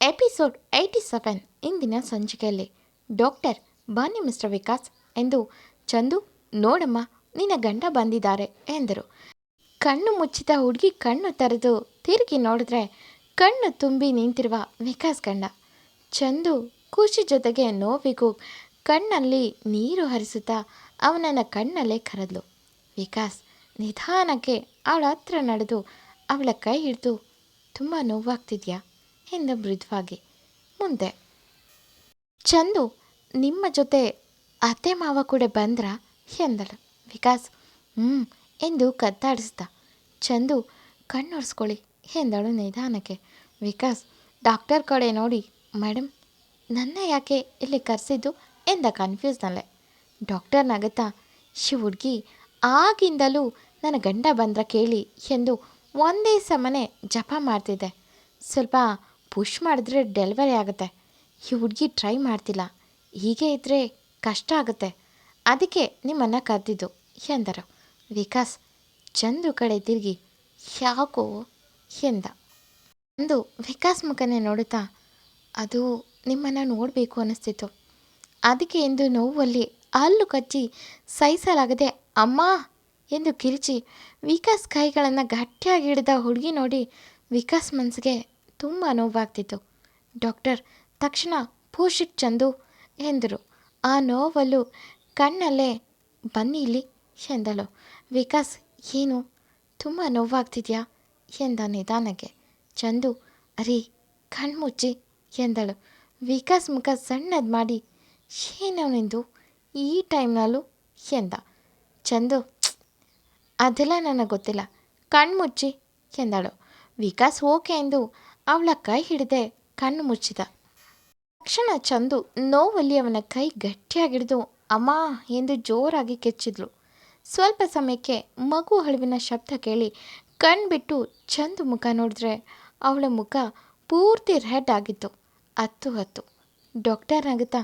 Episode eighty seven ಇಂದಿನ ಸಂಚಿಕೆಯಲ್ಲಿ doctor ಬನ್ನಿ ಮಿಸ್ಟರ್ ವಿಕಾಸ್ ಎಂದು ಚಂದು, ನೋಡಮ್ಮ, ನಿನ್ನ ಗಂಡ ಬಂದಿದ್ದಾರೆ ಎಂದರು. ಕಣ್ಣು ಮುಚ್ಚಿದ ಹುಡುಗಿ ಕಣ್ಣು ತೆರೆದು ತಿರುಗಿ ನೋಡಿದ್ರೆ ಕಣ್ಣು ತುಂಬಿ ನಿಂತಿರುವ ವಿಕಾಸ್ ಗಂಡ. ಚಂದು ಖುಷಿ ಜೊತೆಗೆ ನೋವಿಗೂ ಕಣ್ಣಲ್ಲಿ ನೀರು ಹರಿಸುತ್ತಾ ಅವನನ್ನು ಕಣ್ಣಲ್ಲೇ ಕರೆದ್ಲು. ವಿಕಾಸ್ ನಿಧಾನಕ್ಕೆ ಅವಳ ಹತ್ರ ನಡೆದು ಅವಳ ಕೈ ಹಿಡಿದು, ತುಂಬ ನೋವಾಗ್ತಿದ್ಯಾ? ಎಂದ ಮೃದುವಾಗಿ. ಮುಂದೆ. ಚಂದು, ನಿಮ್ಮ ಜೊತೆ ಅತ್ತೆ ಮಾವ ಕೂಡ ಬಂದ್ರ ಎಂದಳು. ವಿಕಾಸ್ ಹ್ಞೂ ಎಂದು ಕತ್ತಾಡಿಸ್ದ ಚಂದು, ಕಣ್ಣೊರೆಸ್ಕೊಳ್ಳಿ ಎಂದಳು ನಿಧಾನಕ್ಕೆ. ವಿಕಾಸ್, ಡಾಕ್ಟರ್ ಕಡೆ ನೋಡಿ ಮೇಡಮ್ ನನ್ನ ಯಾಕೆ ಇಲ್ಲಿ ಕರೆಸಿದ್ದು? ಎಂದ ಕನ್ಫ್ಯೂಸ್ನಲ್ಲೇ. ಡಾಕ್ಟರ್ ನಗತ ಶಿ ಹುಡುಗಿ, ಆಗಿಂದಲೂ ನನ್ನ ಗಂಡ ಬಂದ್ರ ಕೇಳಿ ಎಂದು ಒಂದೇ ಸಮನೆ ಜಪ ಮಾಡ್ತಿದ್ದೆ. ಸ್ವಲ್ಪ ಪುಷ್ ಮಾಡಿದ್ರೆ ಡೆಲಿವರಿ ಆಗುತ್ತೆ. ಈ ಹುಡುಗಿ ಟ್ರೈ ಮಾಡ್ತಿಲ್ಲ. ಹೀಗೆ ಇದ್ದರೆ ಕಷ್ಟ ಆಗುತ್ತೆ. ಅದಕ್ಕೆ ನಿಮ್ಮನ್ನು ಕರೆದಿದ್ದು ಎಂದರು ವಿಕಾಸ್, ಚಂದು ಕಡೆ ತಿರುಗಿ, ಯಾಕೋ ಎಂದ. ಅಂದು ವಿಕಾಸ್ ಮುಖನೇ ನೋಡುತ್ತಾ, ಅದು ನಿಮ್ಮನ್ನು ನೋಡಬೇಕು ಅನ್ನಿಸ್ತಿತ್ತು. ಅದಕ್ಕೆ ಎಂದು ನೋವಲ್ಲಿ ಹಲ್ಲು ಕಚ್ಚಿ ಸಹಿಸಲಾಗದೆ, ಅಮ್ಮ ಎಂದು ಕಿರಿಚಿ ವಿಕಾಸ್ ಕೈಗಳನ್ನು ಗಟ್ಟಿಯಾಗಿ ಹಿಡಿದ ಹುಡುಗಿ ನೋಡಿ ವಿಕಾಸ್ ಮನಸ್ಸಿಗೆ ತುಂಬ ನೋವಾಗ್ತಿತ್ತು. ಡಾಕ್ಟರ್, ತಕ್ಷಣ ಪೂಷಿಟ್ ಚಂದು ಎಂದರು. ಆ ನೋವಲ್ಲೂ ಕಣ್ಣಲ್ಲೇ, ಬನ್ನಿ ಇಲ್ಲಿ ಎಂದಳು. ವಿಕಾಸ್, ಏನು? ತುಂಬ ನೋವಾಗ್ತಿದ್ಯಾ? ಎಂದ ನಿಧಾನಕ್ಕೆ. ಚಂದು, ಅರಿ, ಕಣ್ಮುಚ್ಚಿ ಎಂದಳು. ವಿಕಾಸ್ ಮುಖ ಸಣ್ಣದು ಮಾಡಿ ಏನವನೆಂದು ಈ ಟೈಮ್ನಲ್ಲೂ ಎಂದ. ಚಂದು, ಅದೆಲ್ಲ ನನಗೆ ಗೊತ್ತಿಲ್ಲ. ಕಣ್ಮುಚ್ಚಿ ಎಂದಳು. ವಿಕಾಸ್, ಓಕೆ ಎಂದು ಅವಳ ಕೈ ಹಿಡಿದೆ ಕಣ್ಣು ಮುಚ್ಚಿದ. ತಕ್ಷಣ ಚಂದು ನೋವಲ್ಲಿ ಅವನ ಕೈ ಗಟ್ಟಿಯಾಗಿಡಿದು, ಅಮ್ಮ, ಎಂದು ಜೋರಾಗಿ ಕೆಚ್ಚಿದ್ಲು. ಸ್ವಲ್ಪ ಸಮಯಕ್ಕೆ ಮಗು ಅಳುವಿನ ಶಬ್ದ ಕೇಳಿ ಕಣ್ಬಿಟ್ಟು ಚಂದು ಮುಖ ನೋಡಿದ್ರೆ ಅವಳ ಮುಖ ಪೂರ್ತಿ ರೆಡ್ ಆಗಿತ್ತು. ಹತ್ತು ಹತ್ತು. ಡಾಕ್ಟರ್ ನಗುತ್ತಾ,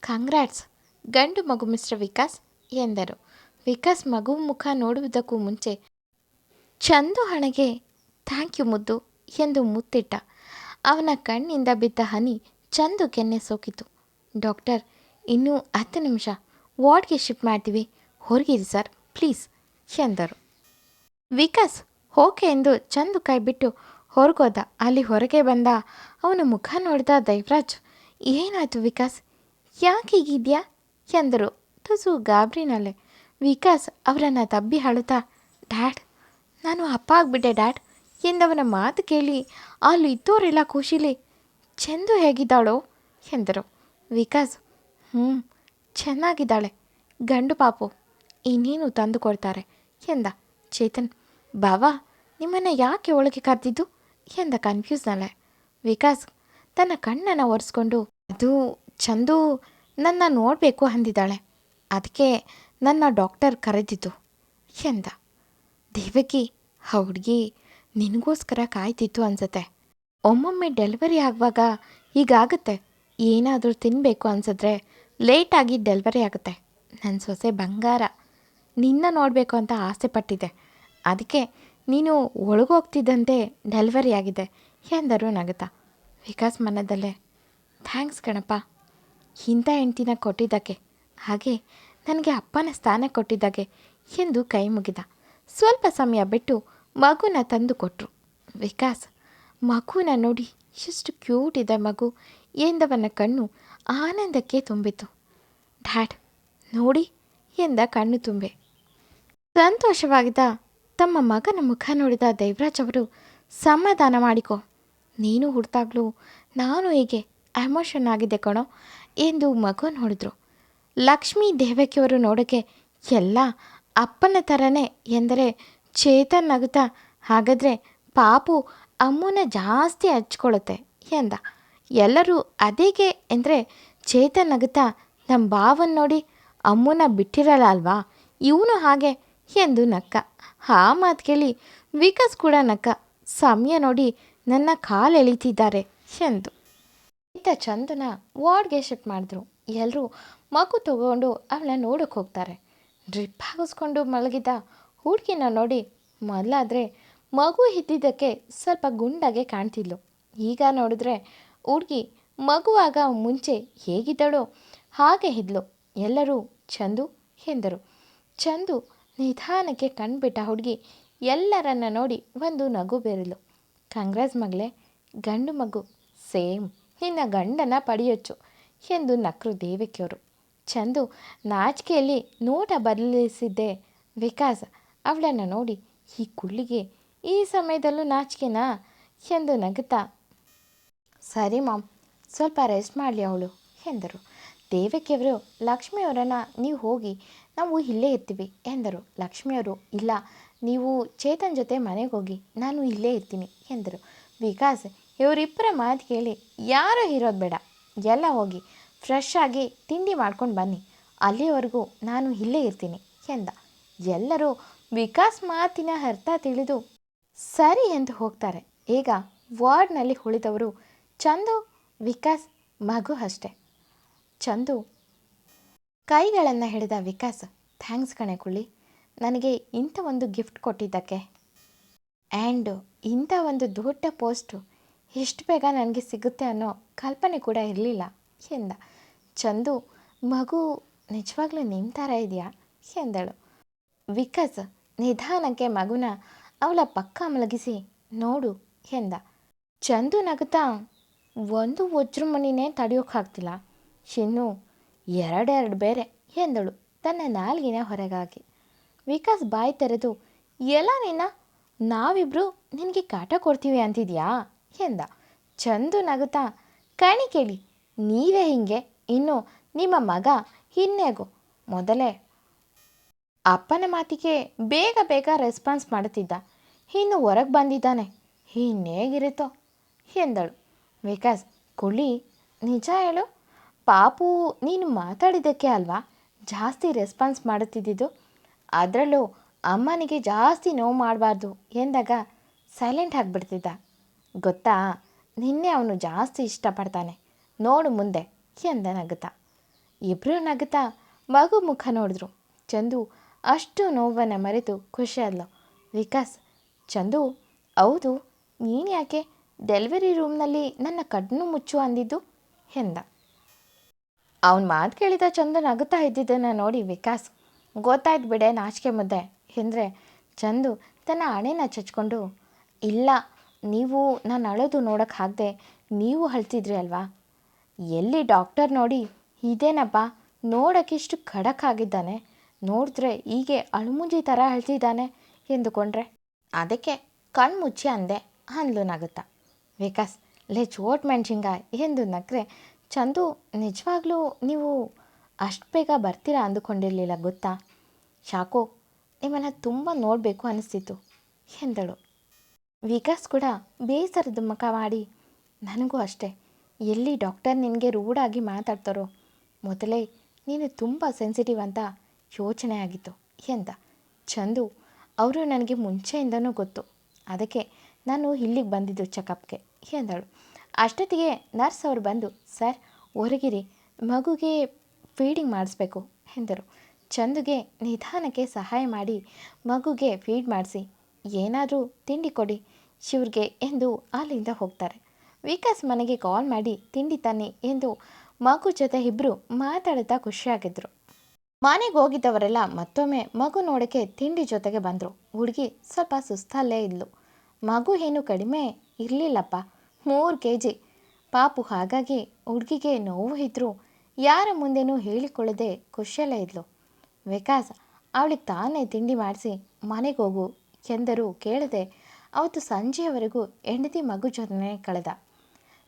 ಕಂಗ್ರಾಟ್ಸ್. ಗಂಡು ಮಗು ಮಿಸ್ಟರ್ ವಿಕಾಸ್, ಎಂದರು. ವಿಕಾಸ್ ಮಗು ಮುಖ ನೋಡುವುದಕ್ಕೂ ಮುಂಚೆ ಚಂದು ಹಣೆಗೆ ಥ್ಯಾಂಕ್ ಯು ಮುದ್ದು ಎಂದು ಮುತ್ತಿಟ್ಟ. ಅವನ ಕಣ್ಣಿಂದ ಬಿದ್ದ ಹನಿ ಚಂದು ಕೆನ್ನೆ ಸೋಕಿತು. ಡಾಕ್ಟರ್, ಇನ್ನೂ ಹತ್ತು ನಿಮಿಷ. ವಾರ್ಡ್ಗೆ ಶಿಫ್ಟ್ ಮಾಡ್ತೀವಿ. ಹೊರಗಿರಿ ಸರ್, ಪ್ಲೀಸ್, ಎಂದರು. ವಿಕಾಸ್, ಓಕೆ ಎಂದು ಚಂದು ಕೈ ಬಿಟ್ಟು ಹೊರಗೋದ. ಅಲ್ಲಿ ಹೊರಗೆ ಬಂದ ಅವನ ಮುಖ ನೋಡಿದ ದೈವರಾಜ್. ಏನಾಯ್ತು ವಿಕಾಸ್? ಯಾಕೆ ಹೀಗಿದ್ಯಾ? ಎಂದರು. ತುಸು ಗಾಬ್ರಿನಲ್ಲೇ. ವಿಕಾಸ್ ಅವರನ್ನು ತಬ್ಬಿ ಅಳುತ್ತಾ, ಡ್ಯಾಡ್, ನಾನು ಅಪ್ಪ ಆಗಿಬಿಟ್ಟೆ, ಡ್ಯಾಡ್. ಎಂದವನ ಮಾತು ಕೇಳಿ ಅಲ್ಲಿ ಇದ್ದವರೆಲ್ಲ ಖುಷಿಲಿ ಚೆಂದು ಹೇಗಿದ್ದಾಳೋ? ಎಂದರು. ವಿಕಾಸ್ ಹ್ಞೂ ಚೆನ್ನಾಗಿದ್ದಾಳೆ. ಗಂಡು ಪಾಪು, ಇನ್ನೇನು ತಂದು ಕೊಡ್ತಾರೆ? ಎಂದ. ಚೇತನ್, ಬಾವಾ, ನಿಮ್ಮನ್ನು ಯಾಕೆ ಒಳಗೆ ಕರೆದಿದ್ದು? ಎಂದ ಕನ್ಫ್ಯೂಸ್ನಲ್ಲೇ. ವಿಕಾಸ್, ತನ್ನ ಕಣ್ಣನ್ನು ಒರೆಸ್ಕೊಂಡು, ಅದು ಚಂದು ನನ್ನ ನೋಡಬೇಕು ಅಂದಿದ್ದಾಳೆ. ಅದಕ್ಕೆ ನನ್ನ ಡಾಕ್ಟರ್ ಕರೆದಿದ್ದು. ಎಂದ. ದೇವಕಿ, ಆ ಹುಡುಗಿ ನಿನಗೋಸ್ಕರ ಕಾಯ್ತಿತ್ತು ಅನ್ಸತ್ತೆ. ಒಮ್ಮೊಮ್ಮೆ ಡೆಲಿವರಿ ಆಗುವಾಗ ಹೀಗಾಗುತ್ತೆ ಏನಾದರೂ ತಿನ್ನಬೇಕು ಅನ್ಸಿದ್ರೆ ಲೇಟಾಗಿ ಡೆಲಿವರಿ ಆಗುತ್ತೆ. ನನ್ನ ಸೊಸೆ ಬಂಗಾರ. ನಿನ್ನ ನೋಡಬೇಕು ಅಂತ ಆಸೆ ಪಟ್ಟಿದ್ದೆ. ಅದಕ್ಕೆ ನೀನು ಒಳಗೋಗ್ತಿದ್ದಂತೆ ಡೆಲಿವರಿ ಆಗಿದೆ ಎಂದರು ನಗುತ್ತಾ ವಿಕಾಸ್ ಮನದಲ್ಲೇ, ಥ್ಯಾಂಕ್ಸ್ ಕಣಪ್ಪ. ಇಂಥ ಹೆಂಡ್ತಿನ ಕೊಟ್ಟಿದ್ದಕ್ಕೆ. ಹಾಗೆ ನನಗೆ ಅಪ್ಪನ ಸ್ಥಾನ ಕೊಟ್ಟಿದ್ದಾಗೆ ಎಂದು ಕೈ ಮುಗಿದ. ಸ್ವಲ್ಪ ಸಮಯ ಬಿಟ್ಟು ಮಗುನ ತಂದು ಕೊಟ್ಟರು ವಿಕಾಸ್, ಮಗುನ ನೋಡಿ ಎಷ್ಟು ಕ್ಯೂಟ್ ಇದೆ ಮಗು ಎಂದವನ ಕಣ್ಣು ಆನಂದಕ್ಕೆ ತುಂಬಿತು. ಡ್ಯಾಡ್, ನೋಡಿ ಎಂದ ಕಣ್ಣು ತುಂಬೆ. ಸಂತೋಷವಾಗಿದ್ದ ತಮ್ಮ ಮಗನ ಮುಖ ನೋಡಿದ ದೇವರಾಜ್ ಅವರು, ಸಮಾಧಾನ ಮಾಡಿಕೊ, ನೀನು ಹುಡ್ತಾಗ್ಲೂ, ನಾನು ಹೀಗೆ ಎಮೋಷನ್ ಆಗಿದೆ ಕಣೋ ಎಂದು ಮಗು ನೋಡಿದ್ರು. ಲಕ್ಷ್ಮೀ ದೇವಕಿಯವರು ನೋಡೋಕೆ ಎಲ್ಲ ಅಪ್ಪನ ಥರನೇ ಎಂದರೆ ಚೇತನ್ ನಗುತ್ತಾ ಹಾಗಾದರೆ ಪಾಪು ಅಮ್ಮನ ಜಾಸ್ತಿ ಹಚ್ಕೊಳುತ್ತೆ ಎಂದ. ಎಲ್ಲರೂ ಅದೇಗೆ ಎಂದರೆ ಚೇತನ್ ನಗುತ್ತಾ ನಮ್ಮ ಬಾವನ್ ನೋಡಿ ಅಮ್ಮನ ಬಿಟ್ಟಿರಲ್ಲ ಅಲ್ವಾ ಇವನು ಹಾಗೆ ಎಂದು ನಕ್ಕ. ಆ ಮಾತು ಕೇಳಿ ವಿಕಾಸ್ ಕೂಡ ನಕ್ಕ. ಸಮಯ ನೋಡಿ ನನ್ನ ಕಾಲು ಎಳಿತಿದ್ದಾರೆ ಎಂದು. ಇತ್ತ ಚಂದನ ವಾರ್ಡ್ಗೆ ಶಿಫ್ಟ್ ಮಾಡಿದ್ರು. ಎಲ್ಲರೂ ಮಗು ತಗೊಂಡು ಅವಳನ್ನ ನೋಡೋಕೆ ಹೋಗ್ತಾರೆ. ಡ್ರಿಪ್ ಹಾಕಿಸ್ಕೊಂಡು ಮಲಗಿದ್ದ ಹುಡುಗಿನ ನೋಡಿ ಮೊದಲಾದರೆ ಮಗು ಇದ್ದಿದ್ದಕ್ಕೆ ಸ್ವಲ್ಪ ಗುಂಡಾಗೆ ಕಾಣ್ತಿದ್ಲು. ಈಗ ನೋಡಿದ್ರೆ ಹುಡುಗಿ ಮಗುವಾಗ ಮುಂಚೆ ಹೇಗಿದ್ದಳೋ ಹಾಗೆ ಇದ್ಲು. ಎಲ್ಲರೂ ಚಂದು ಎಂದರು. ಚಂದು ನಿಧಾನಕ್ಕೆ ಕಣ್ಬಿಟ್ಟ ಹುಡುಗಿ ಎಲ್ಲರನ್ನ ನೋಡಿ ಒಂದು ನಗು ಬೇರೆಲು ಕಾಂಗ್ರೆಸ್ ಮಗಳೇ, ಗಂಡು ಮಗು ಸೇಮ್. ನಿನ್ನ ಗಂಡನ ಪಡೆಯೊಚ್ಚು ಎಂದು ನಕ್ರು ದೇವಿಕೆಯವರು. ಚಂದು ನಾಚಿಕೆಯಲ್ಲಿ ನೋಟ ಬದಲಿಸಿದ್ದೆ. ವಿಕಾಸ್ ಅವಳನ್ನು ನೋಡಿ ಈ ಕುಳ್ಳಿಗೆ, ಈ ಸಮಯದಲ್ಲೂ ನಾಚಿಕೆನಾ? ಎಂದು ನಗುತ್ತಾ, ಸರಿ ಮಾಮ್, ಸ್ವಲ್ಪ ರೆಸ್ಟ್ ಮಾಡಲಿ ಅವಳು, ಎಂದರು. ದೇವಕಿಯವರು ಲಕ್ಷ್ಮಿಯವರನ್ನು ನೀವು ಹೋಗಿ ನಾವು ಇಲ್ಲೇ ಇರ್ತೀವಿ, ಎಂದರು. ಲಕ್ಷ್ಮಿಯವರು ಇಲ್ಲ, ನೀವು ಚೇತನ್ ಜೊತೆ ಮನೆಗೆ ಹೋಗಿ ನಾನು ಇಲ್ಲೇ ಇರ್ತೀನಿ, ಎಂದರು. ವಿಕಾಸ್ ಇವರಿಬ್ಬರ ಮಾತು ಕೇಳಿ ಯಾರೂ ಇರೋದು ಬೇಡ. ಎಲ್ಲ ಹೋಗಿ ಫ್ರೆಶ್ ಆಗಿ ತಿಂಡಿ ಮಾಡ್ಕೊಂಡು ಬನ್ನಿ. ಅಲ್ಲಿವರೆಗೂ ನಾನು ಇಲ್ಲೇ ಇರ್ತೀನಿ, ಎಂದ. ಎಲ್ಲರೂ ವಿಕಾಸ್ ಮಾತಿನ ಅರ್ಥ ತಿಳಿದು, ಸರಿ ಎಂದು ಹೋಗ್ತಾರೆ. ಈಗ ವಾರ್ಡ್ನಲ್ಲಿ ಉಳಿದವರು ಚಂದು, ವಿಕಾಸ್, ಮಗು ಅಷ್ಟೆ. ಚಂದು, ಕೈಗಳನ್ನು ಹಿಡಿದ ವಿಕಾಸ್, ಥ್ಯಾಂಕ್ಸ್ ಕಣೆ ಕುಳ್ಳಿ. ನನಗೆ ಇಂಥ ಒಂದು ಗಿಫ್ಟ್ ಕೊಟ್ಟಿದ್ದಕ್ಕೆ. ಆ್ಯಂಡ್ ಇಂಥ ಒಂದು ದೊಡ್ಡ ಪೋಸ್ಟು ಎಷ್ಟು ಬೇಗ ನನಗೆ ಸಿಗುತ್ತೆ ಅನ್ನೋ ಕಲ್ಪನೆ ಕೂಡ ಇರಲಿಲ್ಲ ಎಂದ. ಚಂದು, ಮಗು ನಿಜವಾಗ್ಲೂ ನಿಮ್ಮ ಥರ ಇದೆಯಾ ಎಂದಳು. ವಿಕಾಸ್ ನಿಧಾನಕ್ಕೆ ಮಗುನ ಅವಳ ಪಕ್ಕ ಮಲಗಿಸಿ, ನೋಡು ಎಂದ. ಚಂದು ನಗುತ್ತಾ, ಒಂದು ವಜ್ರಮಣಿನೇ ತಡೆಯೋಕ್ಕಾಗ್ತಿಲ್ಲ. ಇನ್ನು ಎರಡೆರಡು ಬೇರೆ, ಎಂದಳು ತನ್ನ ನಾಲ್ಗಿನ ಹೊರಗಾಗಿ. ವಿಕಾಸ್ ಬಾಯಿ ತೆರೆದು, ಎಲ್ಲ ನಿನ್ನ, ನಾವಿಬ್ರು ನಿನಗೆ ಕಾಟ ಕೊಡ್ತೀವಿ ಅಂತಿದ್ಯಾ? ಎಂದ. ಚಂದು ನಗುತ್ತಾ, ಕಣಿ ಕೇಳಿ, ನೀವೇ ಹಿಂಗೆ, ಇನ್ನು ನಿಮ್ಮ ಮಗ ಇನ್ನೇಗೋ, ಮೊದಲೇ ಅಪ್ಪನ ಮಾತಿಗೆ ಬೇಗ ಬೇಗ ರೆಸ್ಪಾನ್ಸ್ ಮಾಡುತ್ತಿದ್ದ. ಇನ್ನು ಹೊರಗೆ ಬಂದಿದ್ದಾನೆ. ಇನ್ನೇಗಿರುತ್ತೋ ಎಂದಳು. ವಿಕಾಸ್ ಕುಳಿ ನಿಜ ಹೇಳು. ಪಾಪು, ನೀನು ಮಾತಾಡಿದ್ದಕ್ಕೆ ಅಲ್ವಾ? ಜಾಸ್ತಿ ರೆಸ್ಪಾನ್ಸ್ ಮಾಡುತ್ತಿದ್ದಿದ್ದು. ಅದರಲ್ಲೂ ಅಮ್ಮನಿಗೆ ಜಾಸ್ತಿ ನೋವು ಮಾಡಬಾರ್ದು ಎಂದಾಗ ಸೈಲೆಂಟ್ ಆಗಿಬಿಡ್ತಿದ್ದ. ಗೊತ್ತಾ? ನಿನ್ನೆ ಅವನು ಜಾಸ್ತಿ ಇಷ್ಟಪಡ್ತಾನೆ. ನೋಡು ಮುಂದೆ ಎಂದ ನಗುತ್ತಾ. ಇಬ್ಬರು ನಗುತ್ತಾ ಮಗು ಮುಖ ನೋಡಿದ್ರು. ಚಂದು ಅಷ್ಟು ನೋವನ್ನು ಮರೆತು ಖುಷಿಯಾದ್ಲು ವಿಕಾಸ್, ಚಂದು, ಹೌದು, ನೀನು ಯಾಕೆ ಡೆಲಿವರಿ ರೂಮ್ನಲ್ಲಿ ನನ್ನ ಕಣ್ಣು ಮುಚ್ಚು ಅಂದಿದ್ದು? ಎಂದ. ಅವನ ಮಾತು ಕೇಳಿದ ಚಂದು ನಗುತ್ತಾ ಇದ್ದಿದ್ದನ್ನು ನೋಡಿ ವಿಕಾಸ್, ಗೊತ್ತಾಯ್ತು ಬಿಡೆ ನಾಚಿಕೆ ಮುದ್ದೆ ಎಂದರೆ ಚಂದು ತನ್ನ ಹಣೆನ ಚಚ್ಕೊಂಡು, ಇಲ್ಲ, ನೀವು ನಾನು ಅಳೋದು ನೋಡೋಕೆ ಆಗದೆ ನೀವು ಅಳ್ತಿದ್ರಿ ಅಲ್ವಾ? ಎಲ್ಲಿ ಡಾಕ್ಟರ್ ನೋಡಿ ಇದೇನಪ್ಪ ನೋಡೋಕ್ಕಿಷ್ಟು ಖಡಕ್ ಆಗಿದ್ದಾನೆ? ನೋಡಿದ್ರೆ ಹೀಗೆ ಅಳುಮುಂಜಿ ಥರ ಅಳ್ತಿದ್ದಾನೆ ಎಂದುಕೊಂಡ್ರೆ. ಅದಕ್ಕೆ ಕಣ್ಣು ಮುಚ್ಚಿ ಅಂದೆ ಅಂದ್ಲು ನಗುತ್ತಾ. ವಿಕಾಸ್, ಲೇ ಚೋಟ್ ಮೆಣ್ಸಿಂಗ ಎಂದು ನಕ್ರೆ ಚಂದು ನಿಜವಾಗ್ಲೂ ನೀವು ಅಷ್ಟು ಬೇಗ ಬರ್ತೀರಾ ಅಂದುಕೊಂಡಿರಲಿಲ್ಲ ಗೊತ್ತಾ? ಶಾಕು, ನಿಮ್ಮನ್ನು ತುಂಬ ನೋಡಬೇಕು ಅನಿಸ್ತಿತ್ತು ಎಂದಳು. ವಿಕಾಸ್ ಕೂಡ ಬೇಸರದ ಮುಖ ಮಾಡಿ, ನನಗೂ ಅಷ್ಟೇ. ಎಲ್ಲಿ ಡಾಕ್ಟರ್ ನಿನಗೆ ರೂಢಾಗಿ ಮಾತಾಡ್ತಾರೋ, ಮೊದಲೇ ನೀನು ತುಂಬ ಸೆನ್ಸಿಟಿವ್ ಅಂತ ಯೋಚನೆ ಆಗಿತ್ತು. ಎಂದ, ಚಂದು, ಅವರು ನನಗೆ ಮುಂಚೆಯಿಂದನೂ ಗೊತ್ತು. ಅದಕ್ಕೆ ನಾನು ಇಲ್ಲಿಗೆ ಬಂದಿದ್ದು ಚೆಕಪ್ಗೆ. ಎಂದಳು. ಅಷ್ಟೊತ್ತಿಗೆ ನರ್ಸ್ ಅವರು ಬಂದು, ಸರ್, ಹೊರಗಿರಿ, ಮಗುಗೆ ಫೀಡಿಂಗ್ ಮಾಡಿಸ್ಬೇಕು. ಎಂದರು. ಚಂದುಗೆ ನಿಧಾನಕ್ಕೆ ಸಹಾಯ ಮಾಡಿ, ಮಗುಗೆ ಫೀಡ್ ಮಾಡಿಸಿ, ಏನಾದರೂ ತಿಂಡಿ ಕೊಡಿ, ಶಿವ್ರಿಗೆ ಎಂದು ಅಲ್ಲಿಂದ ಹೋಗ್ತಾರೆ. ವಿಕಾಸ್ ಮನೆಗೆ ಕಾಲ್ ಮಾಡಿ, ತಿಂಡಿ ತನ್ನಿ ಎಂದು ಮಗು ಜೊತೆ ಇಬ್ಬರು ಮಾತಾಡುತ್ತಾ ಖುಷಿಯಾಗಿದ್ದರು ಮನೆಗೆ ಹೋಗಿದ್ದವರೆಲ್ಲ ಮತ್ತೊಮ್ಮೆ ಮಗು ನೋಡೋಕ್ಕೆ ತಿಂಡಿ ಜೊತೆಗೆ ಬಂದರು. ಹುಡುಗಿ ಸ್ವಲ್ಪ ಸುಸ್ತಲ್ಲೇ ಇದ್ಲು. ಮಗು ಏನು ಕಡಿಮೆ ಇರಲಿಲ್ಲಪ್ಪ. ಮೂರು ಕೆ ಜಿ ಪಾಪು ಹಾಗಾಗಿ ಹುಡುಗಿಗೆ ನೋವು ಇದ್ದರೂ ಯಾರ ಮುಂದೆನೂ ಹೇಳಿಕೊಳ್ಳದೆ ಖುಷಿಯಲ್ಲೇ ಇದ್ಲು. ವಿಕಾಸ್, ಅವಳಿಗೆ ತಾನೇ ತಿಂಡಿ ಮಾಡಿಸಿ ಮನೆಗೆ ಹೋಗು ಎಂದರೂ. ಕೇಳದೆ ಅವತ್ತು ಸಂಜೆಯವರೆಗೂ ಹೆಂಡತಿ ಮಗು ಜೊತೆ ಕಳೆದ.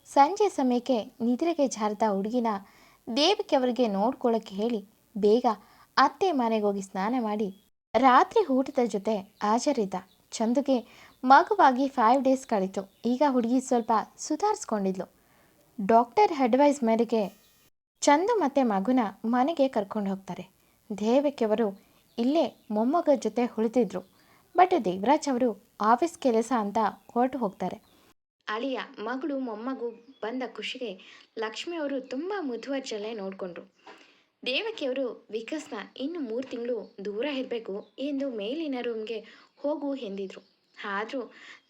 ಸಂಜೆ ಸಮಯಕ್ಕೆ ನಿದ್ರೆಗೆ ಜಾರದ ಹುಡುಗಿನ ದೇವಿಕೆ ಅವರಿಗೆ ನೋಡ್ಕೊಳ್ಳೋಕ್ಕೆ ಹೇಳಿ ಬೇಗ ಅತ್ತೆ ಮನೆಗೆ ಹೋಗಿ ಸ್ನಾನ ಮಾಡಿ ರಾತ್ರಿ ಊಟದ ಜೊತೆ ಹಾಜರಿದ್ದ. ಚಂದುಗೆ ಮಗುವಾಗಿ ಫೈವ್ ಡೇಸ್ ಕಳೀತು. ಈಗ ಹುಡುಗಿ ಸ್ವಲ್ಪ ಸುಧಾರಿಸ್ಕೊಂಡಿದ್ಲು. ಡಾಕ್ಟರ್ ಅಡ್ವೈಸ್ ಮೇರೆಗೆ ಚಂದು ಮತ್ತು ಮಗುನ ಮನೆಗೆ ಕರ್ಕೊಂಡು ಹೋಗ್ತಾರೆ. ದೇವಕಿಯವರು ಇಲ್ಲೇ ಮೊಮ್ಮಗ ಜೊತೆ ಉಳಿದಿದ್ರು. ಬಟ್ ದೇವರಾಜ್ ಅವರು ಆಫೀಸ್ ಕೆಲಸ ಅಂತ ಹೊರಟು ಹೋಗ್ತಾರೆ. ಅಳಿಯ ಮಗಳು ಮೊಮ್ಮಗು ಬಂದ ಖುಷಿಗೆ ಲಕ್ಷ್ಮಿಯವರು ತುಂಬ ಮುತುವರ್ಜಲ್ಲೇ ನೋಡಿಕೊಂಡ್ರು. ದೇವಕಿಯವರು ವಿಕಾಸ್ನ ಇನ್ನು ಮೂರು ತಿಂಗಳು ದೂರ ಇರಬೇಕು ಎಂದು ಮೇಲಿನ ರೂಮ್ಗೆ ಹೋಗು ಎಂದಿದ್ರು. ಆದರೂ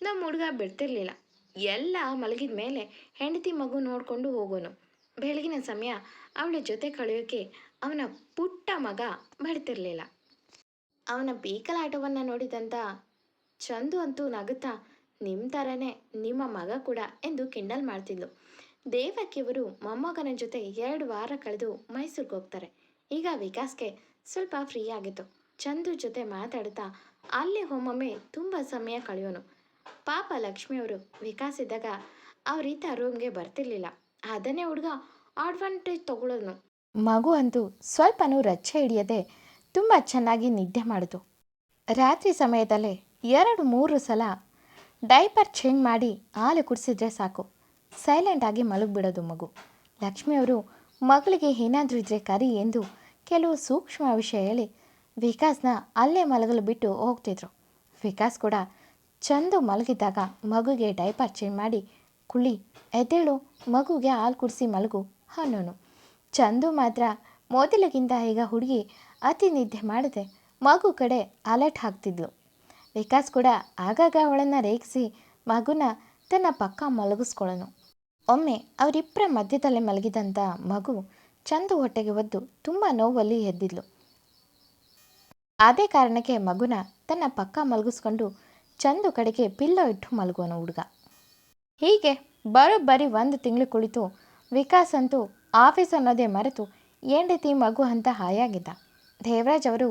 ನಮ್ಮ ಹುಡುಗ ಬಿಡ್ತಿರ್ಲಿಲ್ಲ. ಎಲ್ಲ ಮಲಗಿದ ಮೇಲೆ ಹೆಂಡತಿ ಮಗು ನೋಡಿಕೊಂಡು ಹೋಗೋನು. ಬೆಳಗಿನ ಸಮಯ ಅವಳ ಜೊತೆ ಕಳೆಯೋಕೆ ಅವನ ಪುಟ್ಟ ಮಗ ಬರ್ತಿರ್ಲಿಲ್ಲ. ಅವನ ಬೀಕಲಾಟವನ್ನು ನೋಡಿದಂತ ಚಂದು ಅಂತೂ ನಗುತ್ತಾ ನಿಮ್ಮ ಥರನೇ ನಿಮ್ಮ ಮಗ ಕೂಡ ಎಂದು ಕಿಂಡಲ್ ಮಾಡ್ತಿದ್ಲು. ದೇವಕಿಯವರು ಮೊಮ್ಮಗನ ಜೊತೆ ಎರಡು ವಾರ ಕಳೆದು ಮೈಸೂರಿಗೆ ಹೋಗ್ತಾರೆ. ಈಗ ವಿಕಾಸ್ಗೆ ಸ್ವಲ್ಪ ಫ್ರೀ ಆಗಿತ್ತು. ಚಂದು ಜೊತೆ ಮಾತಾಡ್ತಾ ಅಲ್ಲಿ ಒಮ್ಮೊಮ್ಮೆ ತುಂಬ ಸಮಯ ಕಳೆಯೋನು. ಪಾಪ ಲಕ್ಷ್ಮಿಯವರು ವಿಕಾಸ್ ಇದ್ದಾಗ ಅವರೀತ ರೂಮ್ಗೆ ಬರ್ತಿರ್ಲಿಲ್ಲ. ಅದನ್ನೇ ಹುಡುಗ ಅಡ್ವಾಂಟೇಜ್ ತಗೊಳ್ಳೋನು ಮಗು ಅಂತೂ ಸ್ವಲ್ಪನೂ ರಚ್ಚೆ ಹಿಡಿಯದೆ ತುಂಬ ಚೆನ್ನಾಗಿ ನಿದ್ದೆ ಮಾಡಿತು ರಾತ್ರಿ ಸಮಯದಲ್ಲೇ ಎರಡು ಮೂರು ಸಲ ಡೈಪರ್ ಚೇಂಜ್ ಮಾಡಿ ಹಾಲು ಕುಡಿಸಿದ್ರೆ ಸಾಕು. ಸೈಲೆಂಟಾಗಿ ಮಲಗಿಬಿಡೋದು ಮಗು. ಲಕ್ಷ್ಮಿಯವರು ಮಗಳಿಗೆ ಏನಾದರೂ ಇದ್ರೆ ಕರಿ ಎಂದು ಕೆಲವು ಸೂಕ್ಷ್ಮ ವಿಷಯ ಹೇಳಿ ವಿಕಾಸ್ನ ಅಲ್ಲೇ ಮಲಗಲು ಬಿಟ್ಟು ಹೋಗ್ತಿದ್ರು. ವಿಕಾಸ್ ಕೂಡ ಚಂದು ಮಲಗಿದ್ದಾಗ ಮಗುಗೆ ಡೈಪರ್ ಚೇಂಜ್ ಮಾಡಿ ಕುಳಿ, ಎದ್ದೇಳು, ಮಗುಗೆ ಹಾಲು ಕುಡಿಸಿ ಮಲಗು ಅನ್ನೋನು. ಚಂದು ಮಾತ್ರ ಮೊದಲಿಗಿಂತ ಈಗ ಹುಡುಗಿ ಅತಿ ನಿದ್ದೆ ಮಾಡದೆ ಮಗು ಕಡೆ ಅಲರ್ಟ್ ಹಾಕ್ತಿದ್ಲು. ವಿಕಾಸ್ ಕೂಡ ಆಗಾಗ ಅವಳನ್ನು ರೇಗಿಸಿ ಮಗುನ ತನ್ನ ಪಕ್ಕ ಮಲಗಿಸ್ಕೊಳ್ಳೋನು ಒಮ್ಮೆ ಅವರಿಬ್ಬರ ಮಧ್ಯದಲ್ಲಿ ಮಲಗಿದಂಥ ಮಗು ಚಂದು ಹೊಟ್ಟೆಗೆ ಒದ್ದು ತುಂಬ ನೋವಲ್ಲಿ ಎದ್ದಿದ್ಲು. ಅದೇ ಕಾರಣಕ್ಕೆ ಮಗುನ ತನ್ನ ಪಕ್ಕ ಮಲಗಿಸ್ಕೊಂಡು ಚಂದು ಕಡೆಗೆ ಪಿಲ್ಲೋ ಇಟ್ಟು ಮಲಗೋನು ಹುಡುಗ. ಹೀಗೆ ಬರೋಬ್ಬರಿ ಒಂದು ತಿಂಗಳು ಕುಳಿತು ವಿಕಾಸ್ ಅಂತೂ ಆಫೀಸ್ ಅನ್ನೋದೇ ಮರೆತು ಏಂಡತಿ ಮಗು ಅಂತ ಹಾಯಾಗಿದ್ದ. ದೇವರಾಜ್ ಅವರು,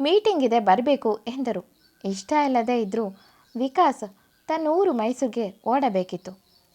ಮೀಟಿಂಗ್ ಇದೆ, ಬರಬೇಕು, ಎಂದರು. ಇಷ್ಟ ಇಲ್ಲದೆ ಇದ್ದರೂ ವಿಕಾಸ್ ತನ್ನ ಊರು ಮೈಸೂರಿಗೆ ಓಡಬೇಕಿತ್ತು.